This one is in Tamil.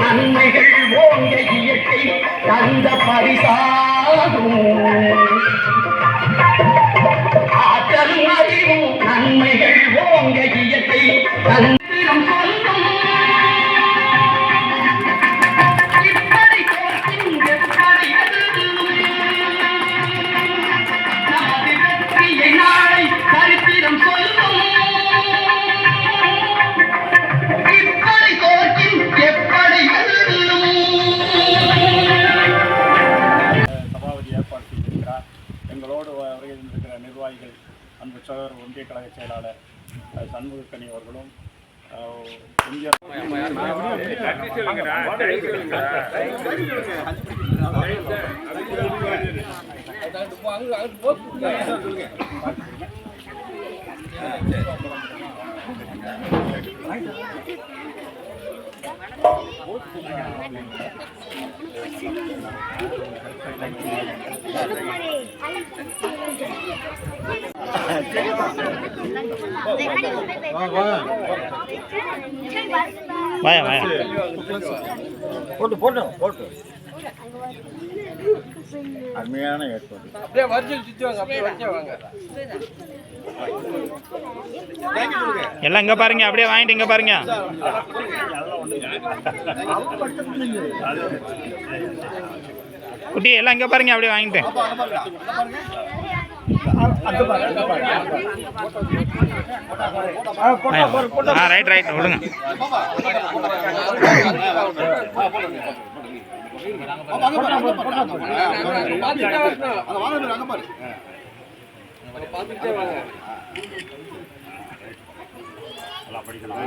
நன்மைகள் ஓங்க இயற்கை தந்த பரிசாகும். எங்களோடு வருகை நிர்வாகிகள் அன்பு சகோதரர் ஒன்றிய கழக செயலாளர் சண்முகக்கணி அவர்களும் Thank you. வாயா வாயா. போட்டு போட்டு போட்டு. அருமையான ஏற்பாடு. அப்படியே வரிசையில் சுத்தி வாங்க அப்படியே வரிசையா வாங்க. எல்லாம் இங்க பாருங்க அப்படியே வாங்கிட்டு இங்க பாருங்க. குட்டி எல்லாம் இங்கே பாருங்க அப்படியே வாங்கிட்டேன் ஆ ரைட் ரைட் விடுங்க படிக்கலாம்